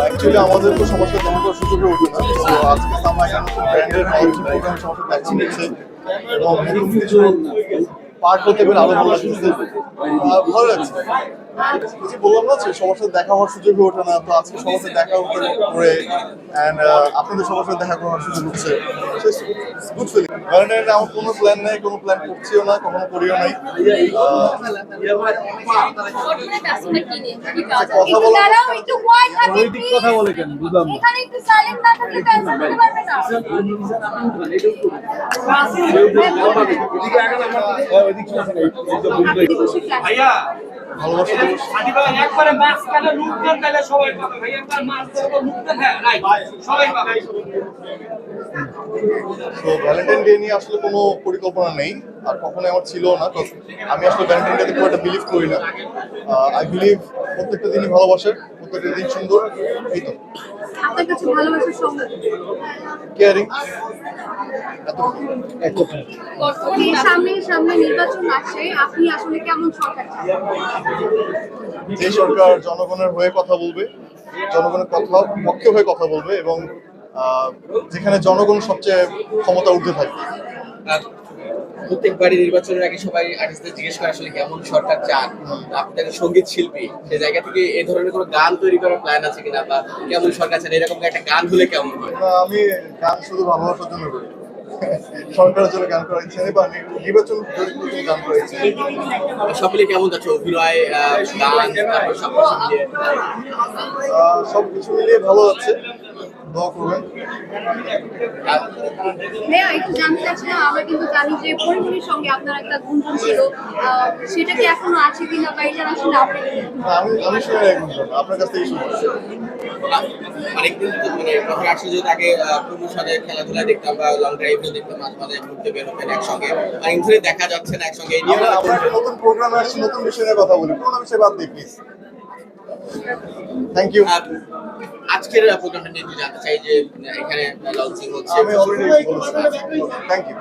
Actually আমাদের তো সবার সাথে দেখা করার ওঠে না। তো আজকে সামা একটা নতুন ব্র্যান্ডের প্রোগ্রাম সবার সাথে দেখা এবং নতুন কিছু পার্ট হতে পেরে আরও ভালো লাগছে ভালো লাগছে। যে বললাম না যে সবার সাথে দেখা হওয়ার সুযোগ হয়ে ওঠে না তো আজকে সবার সাথে দেখা হতে করে অ্যান্ড আপনাদের সবার সাথে দেখা করার সুযোগ হচ্ছে। গুড ফিলিং ভ্যালেন্টাইন আমার কোনো প্ল্যান নেই কোনো প্ল্যান করছিও না কখনো করিও নাই। আহ, কথা বলা কথা কেন? বুঝলাম না। ভালোবাসা দিবস। আদিবা একবারে মাঝখানে লুক দেন তাহলে সবাই পাবে ভাইয়া একবার মাঝখানে লুক দেন হ্যাঁ রাইট সবাই পাবে। তো ভ্যালেন্টাইন ডে নিয়ে আসলে কোনো পরিকল্পনা নেই আর কখনোই আমার ছিল না। তো আমি আসলে ভ্যালেন্টাইন ডেতে খুব একটা বিলিভ করি না। আই বিলিভ প্রত্যেকটা দিনই ভালোবাসার প্রত্যেকটা দিন সুন্দর এই তো। আপনার কাছে ভালোবাসার সঙ্গে কেয়ারিং সামনে সামনে নির্বাচন আসছে আপনি আসলে কেমন সরকার যে সরকার জনগণের হয়ে কথা বলবে জনগণের কথা পক্ষে হয়ে কথা বলবে এবং আহ, যেখানে জনগণ সবচেয়ে ক্ষমতা উঠতে থাকবে। আর প্রত্যেকবারই নির্বাচনের আগে সবাই আর্টিস্টদের জিজ্ঞেস করে আসলে কেমন সরকার চান? আপনি একটা সংগীত শিল্পী সেই জায়গা থেকে এই ধরনের কোনো গান তৈরি করার প্ল্যান আছে কিনা বা কেমন সরকার চান? এরকম একটা গান হলে কেমন হয়? আমি গান শুধু ভালোবাসার জন্য করি। সরকারের জন্য গান করা ইচ্ছে বা নির্বাচন গান করা ইচ্ছে সব মিলে কেমন যাচ্ছে? অভিনয় গান সব কিছু মিলিয়ে ভালো যাচ্ছে। দোয়া করবেন। আর একটু জানতে চাচ্ছিলাম আমরা কিন্তু জানি যে পরিমণির সঙ্গে আপনার একটা গুঞ্জন ছিল সেটা কি এখনও আছে কিনা বা এটা আসলে আপনি না, আমি আমি শুনে আপনার কাছ থেকে শুনছি অনেকদিন মানে যখন আসলে যেহেতু আগে প্রভুর সাথে খেলাধুলা দেখতাম বা লং ড্রাইভেও দেখতাম মাঝে মাঝে ঘুরতে বের হতেন একসঙ্গে। অনেক ধরে দেখা যাচ্ছে না একসঙ্গে এই নিয়ে আমরা নতুন প্রোগ্রামে আসছি নতুন বিষয় নিয়ে কথা বলি। পুরোনো বিষয় বাদ দিই প্লিজ থ্যাংক ইউ আজকের প্রোগ্রামটা নিয়ে জানতে চাই যে এখানে লঞ্চিং হচ্ছে। Thank you